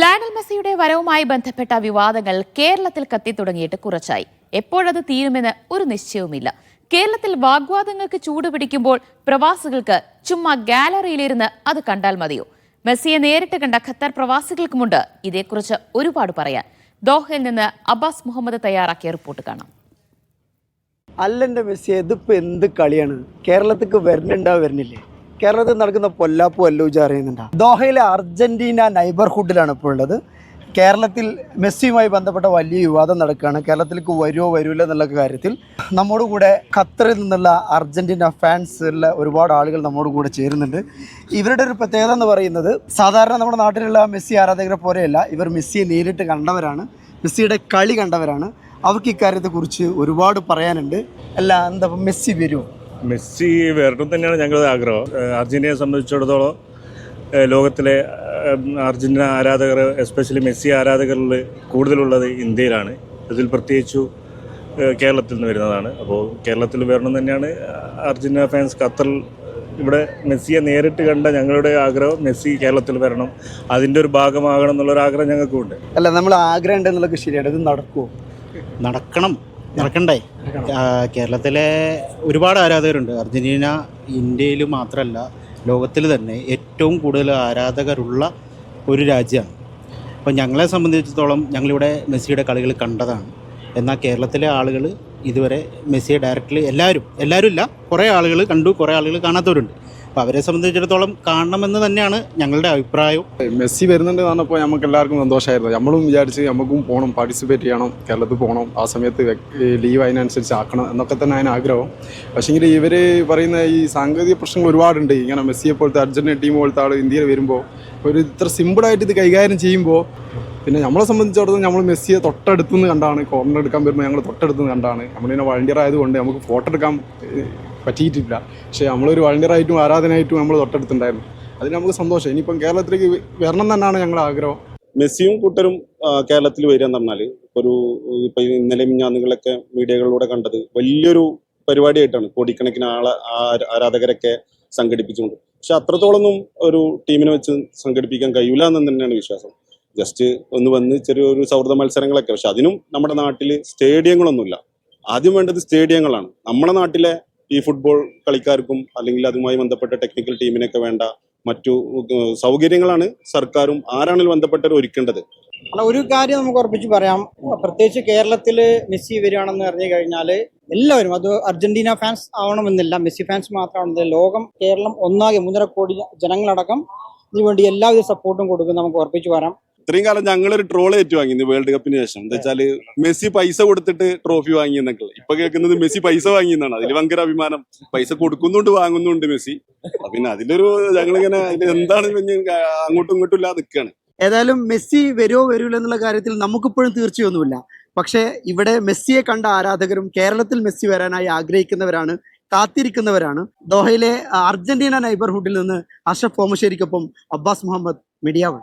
Lionel മെസ്സിയുടെ വരവുമായി ബന്ധപ്പെട്ട വിവാദങ്ങൾ കേരളത്തിൽ കത്തിത്തുടങ്ങിയിട്ട് കുറച്ചായി. എപ്പോഴത് തീരുമെന്ന് ഒരു നിശ്ചയവുമില്ല. കേരളത്തിൽ വാഗ്വാദങ്ങൾക്ക് ചൂടുപിടിക്കുമ്പോൾ പ്രവാസികൾക്ക് ചുമ്മാ ഗാലറിയിലിരുന്ന് അത് കണ്ടാൽ മതിയോ? മെസ്സിയെ നേരിട്ട് കണ്ട ഖത്തർ പ്രവാസികൾക്കുമുണ്ട് ഇതേക്കുറിച്ച് ഒരുപാട് പറയാൻ. ദോഹയിൽ നിന്ന് അബ്ബാസ് മുഹമ്മദ് തയ്യാറാക്കിയ റിപ്പോർട്ട് കാണാം. അല്ലെന്റെ മെസ്സി ഇതിപ്പോൾ എന്ത് കളിയാണ്? കേരളത്തിക്ക് വരുന്നുണ്ടാ വരുന്നില്ലേ കേരളത്തിൽ നടക്കുന്ന പൊല്ലാപ്പു അല്ലൂജ അറിയുന്നുണ്ട്? ദോഹയിലെ അർജന്റീന നൈബർഹുഡിലാണ് ഇപ്പോൾ ഉള്ളത്. കേരളത്തിൽ മെസ്സിയുമായി ബന്ധപ്പെട്ട വലിയ വിവാദം നടക്കുകയാണ്. കേരളത്തിലേക്ക് വരുമോ വരൂല എന്നുള്ള കാര്യത്തിൽ നമ്മോട് കൂടെ ഖത്തറിൽ നിന്നുള്ള അർജന്റീന ഫാൻസ് ഉള്ള ഒരുപാട് ആളുകൾ നമ്മോട് കൂടെ ചേരുന്നുണ്ട്. ഇവരുടെ ഒരു പ്രത്യേകത എന്ന് പറയുന്നത് സാധാരണ നമ്മുടെ നാട്ടിലുള്ള മെസ്സി ആരാധകരെ പോലെയല്ല. ഇവർ മെസ്സിയെ നേരിട്ട് കണ്ടവരാണ്. മെസ്സിയുടെ കളി കണ്ടവരാണ്. അവർക്ക് ഇക്കാര്യത്തെക്കുറിച്ച് ഒരുപാട് പറയാനുണ്ട്. അല്ല എന്താ മെസ്സി വരുമോ മെസ്സി വരണം തന്നെയാണ് ഞങ്ങളുടെ ആഗ്രഹം. ഏഹ് അർജന്റീനയെ സംബന്ധിച്ചിടത്തോളം ലോകത്തിലെ ഏഹ് അർജന്റീന ആരാധകർ എസ്പെഷ്യലി മെസ്സി ആരാധകരിൽ കൂടുതലുള്ളത് ഇന്ത്യയിലാണ്. അതിൽ പ്രത്യേകിച്ചു കേരളത്തിൽ നിന്ന് വരുന്നതാണ്. അപ്പോൾ കേരളത്തിൽ വരണം തന്നെയാണ് അർജന്റീന ഫാൻസ് ഖത്തറിൽ ഇവിടെ മെസ്സിയെ നേരിട്ട് കണ്ട ഞങ്ങളുടെ ആഗ്രഹം മെസ്സി കേരളത്തിൽ വരണം. അതിന്റെ ഒരു ഭാഗമാകണം എന്നുള്ളൊരു ആഗ്രഹം ഞങ്ങൾക്കുണ്ട്. അല്ല നമ്മൾ ആഗ്രഹം ഉണ്ടെന്നുള്ളത് ശരിയാണ്. ഇത് നടക്കുമോ നടക്കണം. നടക്കണ്ടേ? കേരളത്തിലെ ഒരുപാട് ആരാധകരുണ്ട്. അർജന്റീന ഇന്ത്യയിൽ മാത്രമല്ല ലോകത്തിൽ തന്നെ ഏറ്റവും കൂടുതൽ ആരാധകരുള്ള ഒരു രാജ്യമാണ്. അപ്പോൾ ഞങ്ങളെ സംബന്ധിച്ചിടത്തോളം ഞങ്ങളിവിടെ മെസ്സിയുടെ കളികൾ കണ്ടതാണ്. എന്നാൽ കേരളത്തിലെ ആളുകൾ ഇതുവരെ മെസ്സിയെ ഡയറക്റ്റ്ലി എല്ലാവരും എല്ലാവരും ഇല്ല. കുറേ ആളുകൾ കണ്ടു കുറേ ആളുകൾ കാണാത്തവരുണ്ട്. അപ്പോൾ അവരെ സംബന്ധിച്ചിടത്തോളം കാണണമെന്ന് തന്നെയാണ് ഞങ്ങളുടെ അഭിപ്രായം മെസ്സി വരുന്നുണ്ട് പറഞ്ഞപ്പോൾ നമുക്ക് എല്ലാവർക്കും സന്തോഷമായിരുന്നു. നമ്മളും വിചാരിച്ച് നമുക്കും പോകണം പാർട്ടിസിപ്പേറ്റ് ചെയ്യണം കേരളത്തിൽ പോകണം. ആ സമയത്ത് ലീവ് അതിനനുസരിച്ച് ആക്കണം എന്നൊക്കെ തന്നെ അതിന് ആഗ്രഹം. പക്ഷേങ്കിൽ ഇവർ പറയുന്ന ഈ സാങ്കേതിക പ്രശ്നങ്ങൾ ഒരുപാടുണ്ട്. ഇങ്ങനെ മെസ്സിയെ പോലത്തെ അർജന്റീന ടീം പോലത്തെ ആൾ ഇന്ത്യയിൽ വരുമ്പോൾ ഒരു ഇത്ര സിമ്പിളായിട്ട് ഇത് കൈകാര്യം ചെയ്യുമ്പോൾ പിന്നെ നമ്മളെ സംബന്ധിച്ചിടത്തോളം നമ്മൾ മെസ്സിയെ തൊട്ടടുത്തുനിന്ന് കണ്ടാണ്. കോർണർ എടുക്കാൻ വരുമ്പോൾ ഞങ്ങൾ തൊട്ടടുത്തുനിന്ന് കണ്ടാണ്. നമ്മളിങ്ങനെ വളണ്ടിയർ ആയതുകൊണ്ട് നമുക്ക് ഫോട്ടോ എടുക്കാൻ പറ്റിയിട്ടില്ല. പക്ഷേ നമ്മളൊരു വളണ്ടിയറായിട്ടും ആരാധനയായിട്ടും നമ്മൾ തൊട്ടടുത്തുണ്ടായിരുന്നു. അതിന് നമുക്ക് സന്തോഷം. ഇനിയിപ്പം കേരളത്തിലേക്ക് വരണം തന്നെയാണ് ഞങ്ങളുടെ ആഗ്രഹം. മെസ്സിയും കൂട്ടരും കേരളത്തിൽ വരിക എന്ന് പറഞ്ഞാൽ ഒരു ഇപ്പൊ ഇന്നലെ ഞാൻ നിങ്ങളൊക്കെ മീഡിയകളിലൂടെ കണ്ടത് വലിയൊരു പരിപാടിയായിട്ടാണ് കോടിക്കണക്കിന് ആളെ ആരാധകരൊക്കെ സംഘടിപ്പിച്ചുകൊണ്ട്. പക്ഷെ അത്രത്തോളൊന്നും ഒരു ടീമിനെ വെച്ച് സംഘടിപ്പിക്കാൻ കഴിയില്ല എന്ന് തന്നെയാണ് വിശ്വാസം. ജസ്റ്റ് ഒന്ന് വന്ന് ചെറിയൊരു സൗഹൃദ മത്സരങ്ങളൊക്കെ. പക്ഷെ അതിനും നമ്മുടെ നാട്ടിൽ സ്റ്റേഡിയങ്ങളൊന്നുമില്ല. ആദ്യം വേണ്ടത് സ്റ്റേഡിയങ്ങളാണ്. നമ്മുടെ നാട്ടിലെ ഈ ഫുട്ബോൾ കളിക്കാർക്കും അല്ലെങ്കിൽ അതുമായി ബന്ധപ്പെട്ട ടെക്നിക്കൽ ടീമിനൊക്കെ വേണ്ട മറ്റു സൗകര്യങ്ങളാണ് സർക്കാരും ആരാണെങ്കിലും ബന്ധപ്പെട്ടവർ ഒരുക്കേണ്ടത്. അല്ല ഒരു കാര്യം നമുക്ക് ഉറപ്പിച്ച് പറയാം. പ്രത്യേകിച്ച് കേരളത്തിൽ മെസ്സി വരികയാണെന്ന് പറഞ്ഞു കഴിഞ്ഞാൽ എല്ലാവരും അത് അർജന്റീന ഫാൻസ് ആവണമെന്നില്ല. മെസ്സി ഫാൻസ് മാത്രമാണെന്നില്ല. ലോകം കേരളം ഒന്നാകെ മൂന്നര കോടി ജനങ്ങളടക്കം ഇതിനുവേണ്ടി എല്ലാവിധ സപ്പോർട്ടും കൊടുക്കും നമുക്ക് ഉറപ്പിച്ച് പറയാം. ഇത്രയും കാലം ഞങ്ങളൊരു ട്രോൾ ഏറ്റുവാങ്ങി വേൾഡ് കപ്പിന് ശേഷം. എന്താ വെച്ചാൽ മെസ്സി പൈസ കൊടുത്തിട്ട് ട്രോഫി വാങ്ങി എന്നൊക്കെ. ഇപ്പൊ കേൾക്കുന്നത് മെസ്സി പൈസ വാങ്ങി എന്നാണ്. അതിൽ ഭയങ്കര അഭിമാനം. പൈസ കൊടുക്കുന്നുണ്ട് വാങ്ങുന്നുണ്ട് മെസ്സി. പിന്നെ അതിലൊരു ഞങ്ങളിങ്ങനെ എന്താണ് അങ്ങോട്ടും ഇങ്ങോട്ടും ഇല്ലാതെ നിൽക്കുകയാണ് ഏതായാലും മെസ്സി വരുമോ വരൂല എന്നുള്ള കാര്യത്തിൽ നമുക്കിപ്പോഴും തീർച്ചയൊന്നുമില്ല. പക്ഷേ ഇവിടെ മെസ്സിയെ കണ്ട ആരാധകരും കേരളത്തിൽ മെസ്സി വരാനായി ആഗ്രഹിക്കുന്നവരാണ് കാത്തിരിക്കുന്നവരാണ്. ദോഹയിലെ അർജന്റീന നൈബർഹുഡിൽ നിന്ന് അഷഫ് ഓമശ്ശേരിക്കൊപ്പം അബ്ബാസ് മുഹമ്മദ് മീഡിയ വൺ.